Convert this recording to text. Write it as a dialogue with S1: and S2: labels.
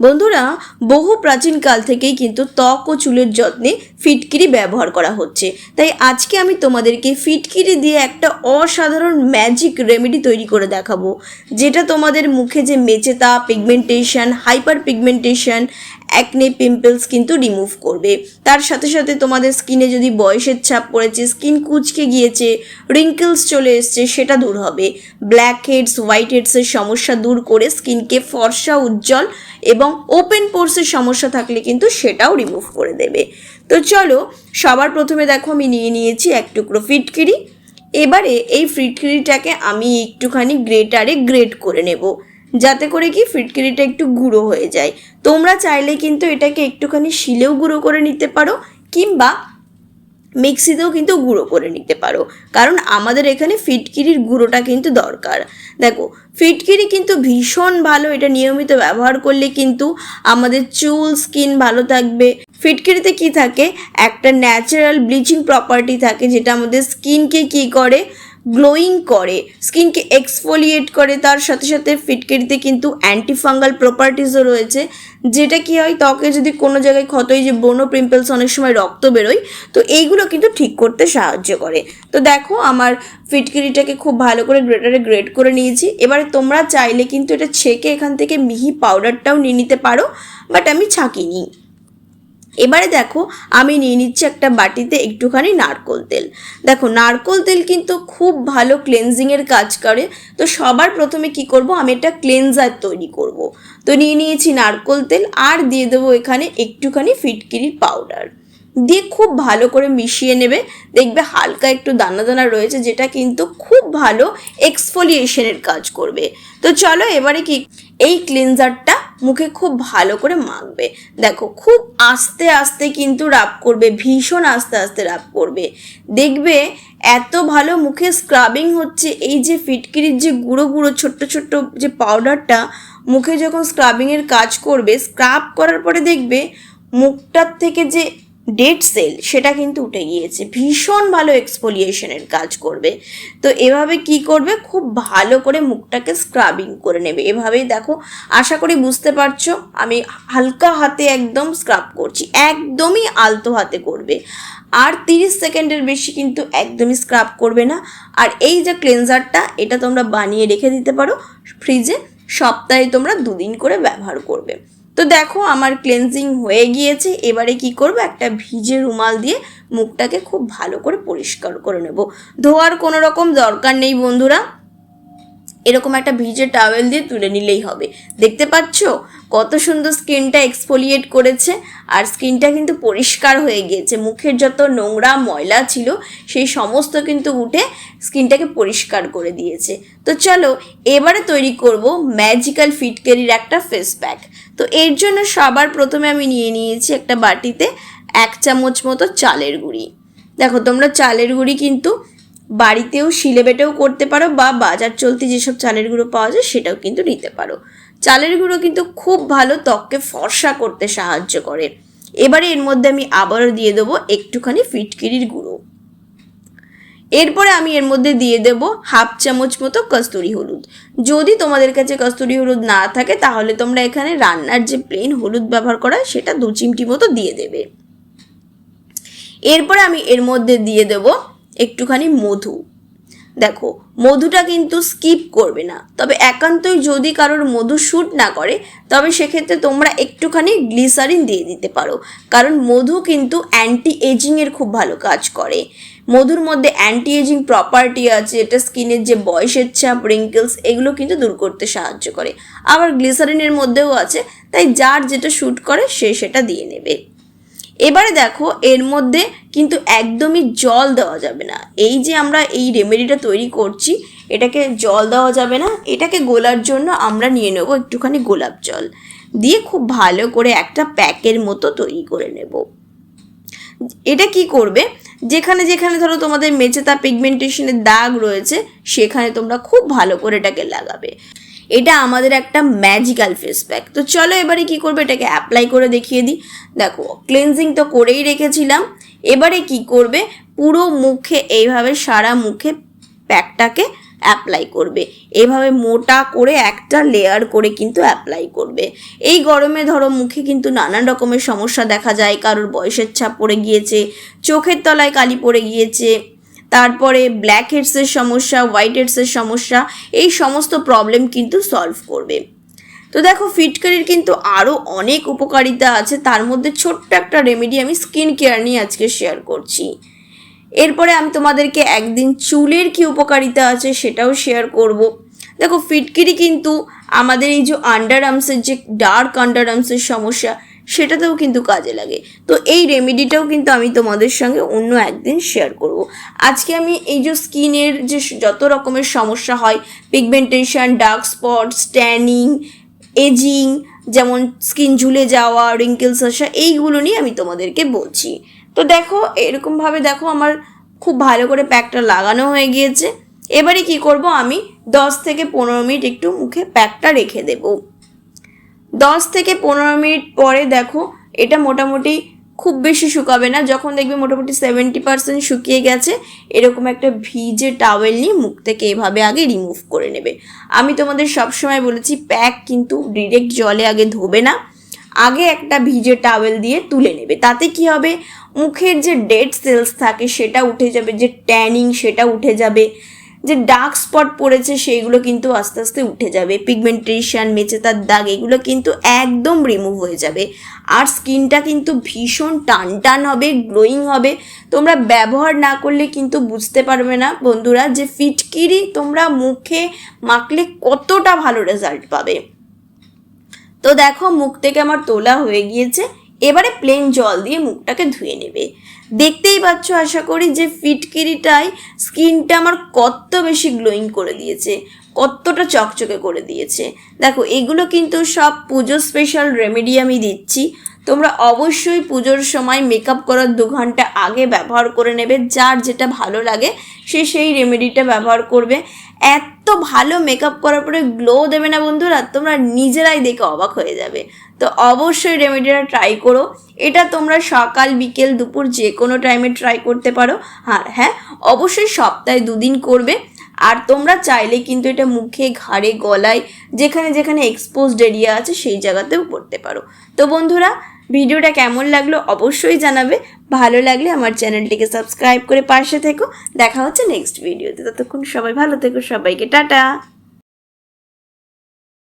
S1: বন্ধুরা, বহু প্রাচীনকাল থেকেই কিন্তু ত্বক ও চুলের যত্নে ফিটকিরি ব্যবহার করা হচ্ছে। তাই আজকে আমি তোমাদেরকে ফিটকিরি দিয়ে একটা অসাধারণ ম্যাজিক রেমেডি তৈরি করে দেখাবো। যেটা তোমাদের মুখে যে মেচেতা pigmentation hyper pigmentation acne pimples কিন্তু রিমুভ করবে। তার সাথে সাথে তোমাদের স্কিনে যদি বয়সের ছাপ পড়েছে স্কিন কুচকে গিয়েছে রিঙ্কেলস চলে এসছে, সেটা দূর হবে। ব্ল্যাক হেডস হোয়াইট হেডসের সমস্যা দূর করে স্কিনকে ফর্সা, উজ্জ্বল এবং ওপেন পোর্সের সমস্যা থাকলে কিন্তু সেটাও রিমুভ করে দেবে। তো চলো, সবার প্রথমে দেখো আমি নিয়ে নিয়েছি এক টুকরো ফিটকিরি এবারে এই ফিটকিরিটাকে আমি একটুখানি গ্রেটারে গ্রেট করে নেব। যাতে করে কি ফিটকিরিটা একটু গুঁড়ো হয়ে যায়। তোমরা চাইলে কিন্তু এটাকে একটুখানি শিলেও গুঁড়ো করে নিতে পারো, কিংবা মিক্সিতেও কিন্তু গুঁড়ো করে নিতে পারো। কারণ আমাদের এখানে ফিটকিরির গুঁড়োটা কিন্তু দরকার। দেখো, ফিটকিরি কিন্তু ভীষণ ভালো, এটা নিয়মিত ব্যবহার করলে কিন্তু আমাদের চুল, স্কিন ভালো থাকবে। ফিটকিরিতে কি থাকে? একটা ন্যাচারাল ব্লিচিং প্রপার্টি থাকে, যেটা আমাদের স্কিনকে কি করে? গ্লোয়িং করে, স্কিনকে এক্সফোলিয়েট করে, তার সাথে সাথে ফিটকিরিতে কিন্তু অ্যান্টিফাঙ্গাল প্রপার্টিসও রয়েছে। যেটা কি হয়, ত্বকে যদি কোনো জায়গায় ক্ষত হয় যে ব্রোনো পিম্পলস অনেক সময় রক্ত বেরোয়, তো এইগুলো কিন্তু ঠিক করতে সাহায্য করে। তো দেখো, আমার ফিটকিরিটাকে খুব ভালো করে গ্রেটারে গ্রেট করে নিয়েছি। এবারে তোমরা চাইলে কিন্তু এটা ছেঁকে এখান থেকে মিহি পাউডারটাও নিয়ে নিতে পারো বাট আমি ছাঁকিনি। এবারে দেখো, আমি নিয়ে নিচ্ছি একটা বাটিতে একটুখানি নারকোল তেল। দেখো, নারকোল তেল কিন্তু খুব ভালো ক্লেনজিংয়ের কাজ করে। তো সবার প্রথমে কি করব, আমি একটা ক্লেনজার তৈরি করব। তো নিয়ে নিয়েছি নারকোল তেল আর দিয়ে দেবো এখানে একটুখানি ফিটকিরির পাউডার দিয়ে খুব ভালো করে মিশিয়ে নেবে। দেখবে হালকা একটু দানা দানা রয়েছে, যেটা কিন্তু খুব ভালো এক্সফোলিয়েশনের কাজ করবে। তো চলো এবারে কি, এই ক্লিনজারটা মুখে খুব ভালো করে মাখবে। দেখো, খুব আস্তে আস্তে কিন্তু রাব করবে, ভীষণ আস্তে আস্তে রাব করবে। দেখবে এত ভালো মুখে স্ক্রাবিং হচ্ছে, এই যে ফিটকিরির যে গুঁড়ো গুঁড়ো, ছোট্ট ছোট্ট যে পাউডারটা মুখে যখন স্ক্রাবিংয়ের কাজ করবে স্ক্রাব করার পরে দেখবে মুখটার থেকে যে ডেড সেল সেটা কিন্তু উঠে গিয়েছে। ভীষণ ভালো এক্সফোলিয়েশনের কাজ করবে। তো এভাবে কি করবে? খুব ভালো করে মুখটাকে স্ক্রাবিং করে নেবে। এভাবেই দেখো, আশা করি বুঝতে পারছ, আমি হালকা হাতে একদম স্ক্রাব করছি। একদমই আলতো হাতে করবে। আর তিরিশ সেকেন্ডের বেশি কিন্তু একদমই স্ক্রাব করবে না। আর এই যে ক্লেনজারটা এটা তোমরা বানিয়ে রেখে দিতে পারো। ফ্রিজে সপ্তাহে তোমরা দুদিন করে ব্যবহার করবে। তো দেখো আমার ক্লেনজিং হয়ে গিয়েছে, এবারে কি করব? একটা ভিজে রুমাল দিয়ে মুখটাকে খুব ভালো করে পরিষ্কার করে নেব। ধোয়ার কোনো রকম দরকার নেই বন্ধুরা। এরকম একটা ভিজে টাওয়েল দিয়ে তুলে নিলেই হবে। দেখতে পাচ্ছ? কত সুন্দর স্কিনটা এক্সফোলিয়েট করেছে। আর স্কিনটা কিন্তু পরিষ্কার হয়ে গিয়েছে। মুখের যত নোংরা ময়লা ছিল, সেই সমস্ত কিন্তু উঠে স্কিনটাকে পরিষ্কার করে দিয়েছে। তো চলো, এবারে তৈরি করব ম্যাজিক্যাল ফিটকেরির একটা ফেস প্যাক তো এর জন্য সবার প্রথমে আমি নিয়ে নিয়েছি একটা বাটিতে এক চামচ মতো চালের গুঁড়ি। দেখো, তোমরা চালের গুঁড়ি কিন্তু বাড়িতেও শিলে বেটেও করতে পারো বা বাজার চলতি যেসব চালের গুঁড়ো পাওয়া যায় সেটাও কিন্তু নিতে পারো। চালের গুঁড়ো কিন্তু খুব ভালো ত্বককে ফর্সা করতে সাহায্য করে। এবারে এর মধ্যে আমি আবারও দিয়ে দেবো একটুখানি ফিটকিরির গুঁড়ো। এরপরে আমি এর মধ্যে দিয়ে দেব হাফ চামচ মতো কস্তুরি হলুদ। যদি তোমাদের কাছে কস্তুরি হলুদ না থাকে, তাহলে তোমরা এখানে রান্নার যে প্লেন হলুদ ব্যবহার করা হয়, সেটা দু চিমটি মতো দিয়ে দেবে। এরপরে আমি এর মধ্যে দিয়ে দেব একটুখানি মধু। দেখো, মধুটা কিন্তু স্কিপ করবে না। তবে একান্তই যদি কারোর মধু শ্যুট না করে, তবে সেক্ষেত্রে তোমরা একটুখানি গ্লিসারিন দিয়ে দিতে পারো। কারণ মধু কিন্তু অ্যান্টি এজিংয়ের খুব ভালো কাজ করে। মধুর মধ্যে অ্যান্টি এজিং প্রপার্টি আছে, এটা স্কিনের যে বয়সের চাপ রিঙ্কেলস এগুলো কিন্তু দূর করতে সাহায্য করে। আবার গ্লিসারিনের মধ্যেও আছে, তাই যার যেটা শ্যুট করে, সে সেটা দিয়ে নেবে। এবারে দেখো, এর মধ্যে কিন্তু একদমই জল দেওয়া যাবে না। এই যে আমরা এই রেমেডিটা তৈরি করছি, এটাকে জল দেওয়া যাবে না, এটাকে গোলার জন্য আমরা নিয়ে নেব একটুখানি গোলাপ জল। দিয়ে খুব ভালো করে একটা প্যাকের মতো তৈরি করে নেব। এটা কি করবে? যেখানে যেখানে ধরো তোমাদের মেচেতা পিগমেন্টেশনের দাগ রয়েছে, সেখানে তোমরা খুব ভালো করে এটাকে লাগাবে। এটা আমাদের একটা ম্যাজিক্যাল ফেস প্যাক তো চলো এবারে কি করবে? এটাকে অ্যাপ্লাই করে দেখিয়ে দিই। দেখো ক্লিনজিং তো করেই রেখেছিলাম। এবারে কি করবে? পুরো মুখে, এইভাবে সারা মুখে প্যাকটাকে অ্যাপ্লাই করবে। এভাবে মোটা করে একটা লেয়ার করে কিন্তু অ্যাপ্লাই করবে। এই গরমে ধরো মুখে কিন্তু নানান রকমের সমস্যা দেখা যায়। কারোর বয়সের ছাপ পড়ে গিয়েছে, চোখের তলায় কালি পড়ে গিয়েছে, তারপরে ব্ল্যাক হেডসের সমস্যা হোয়াইট হেডসের সমস্যা, এই সমস্ত প্রবলেম কিন্তু সলভ করবে। তো দেখো ফিটকারির কিন্তু আরও অনেক উপকারিতা আছে। তার মধ্যে ছোট্ট একটা রেমেডি আমি স্কিন কেয়ার নিয়ে আজকে শেয়ার করছি। এরপরে আমি তোমাদেরকে একদিন চুলের কি উপকারিতা আছে সেটাও শেয়ার করব। দেখো ফিটকিরি কিন্তু আমাদের এই যে আন্ডার আর্মসের যে ডার্ক আন্ডার আর্মসের সমস্যা, সেটাতেও কিন্তু কাজে লাগে। তো এই রেমেডিটাও কিন্তু আমি তোমাদের সঙ্গে অন্য একদিন শেয়ার করব। আজকে আমি এই যে স্কিনের যে যত রকমের সমস্যা হয় pigmentation dark spot staining ageing যেমন স্কিন ঝুলে যাওয়া রিঙ্কেলস আসা, এইগুলো নিয়ে আমি তোমাদেরকে বলছি। তো দেখো, এরকমভাবে দেখো আমার খুব ভালো করে প্যাকটা লাগানো হয়ে গিয়েছে। এবারে কি করব আমি? দশ থেকে পনেরো মিনিট একটু মুখে প্যাকটা রেখে দেব। দশ থেকে পনেরো মিনিট পরে দেখো, এটা মোটামুটি খুব বেশি শুকাবে না। যখন দেখবে মোটামুটি সেভেন্টি পার্সেন্ট শুকিয়ে গেছে, এরকম একটা ভিজে টাওয়েল নিয়ে মুখ থেকে এভাবে আগে রিমুভ করে নেবে। আমি তোমাদের সবসময় বলেছি প্যাক কিন্তু ডিরেক্ট জলে আগে ধোবে না। আগে একটা ভিজে টাওয়েল দিয়ে তুলে নেবে। তাতে কি হবে? মুখের যে ডেড সেলস থাকে, সেটা উঠে যাবে, যে ট্যানিং সেটা উঠে যাবে। যে ডার্ক স্পট পড়েছে সেইগুলো কিন্তু আস্তে আস্তে উঠে যাবে। পিগমেন্টেশন মেচেতার দাগ, এগুলো কিন্তু একদম রিমুভ হয়ে যাবে। আর স্কিনটা কিন্তু ভীষণ টান টান হবে গ্লোয়িং হবে। তোমরা ব্যবহার না করলে কিন্তু বুঝতে পারবে না বন্ধুরা যে ফিটকিরি তোমরা মুখে মাখলে কতটা ভালো রেজাল্ট পাবে। তো দেখো মুখ থেকে আমার তোলা হয়ে গিয়েছে। এবারে প্লেন জল দিয়ে মুখটাকে ধুয়ে নেবে। দেখতেই পাচ্ছ, আশা করি যে ফিটকিরিটাই স্কিনটা আমার কত বেশি গ্লোয়িং করে দিয়েছে কতটা চকচকে করে দিয়েছে। দেখো, এগুলো কিন্তু সব পুজো স্পেশাল রেমেডি আমি দিচ্ছি। তোমরা অবশ্যই পুজোর সময় মেকআপ করার দু ঘণ্টা আগে ব্যবহার করে নেবে, যার যেটা ভালো লাগে সে সেই রেমেডিটা ব্যবহার করবে। এত ভালো মেকআপ করার পরে গ্লো দেবে না বন্ধুরা, তোমরা নিজেরাই দেখে অবাক হয়ে যাবে। তো অবশ্যই রেমেডিটা ট্রাই করো। এটা তোমরা সকাল, বিকেল, দুপুর যে কোনো টাইমে ট্রাই করতে পারো। আর হ্যাঁ অবশ্যই সপ্তাহে দুদিন করবে। আর তোমরা চাইলে কিন্তু এটা মুখে, ঘাড়ে, গলায়, যেখানে যেখানে এক্সপোজড এরিয়া আছে সেই জায়গাতেও করতে পারো। তো বন্ধুরা ভিডিওটা কেমন লাগল অবশ্যই জানাবে। ভালো লাগলে আমার চ্যানেলটিকে সাবস্ক্রাইব করে পাশে থেকো। দেখা হচ্ছে নেক্সট ভিডিওতে। ততক্ষণ সবাই ভালো থেকো, সবাইকে টাটা।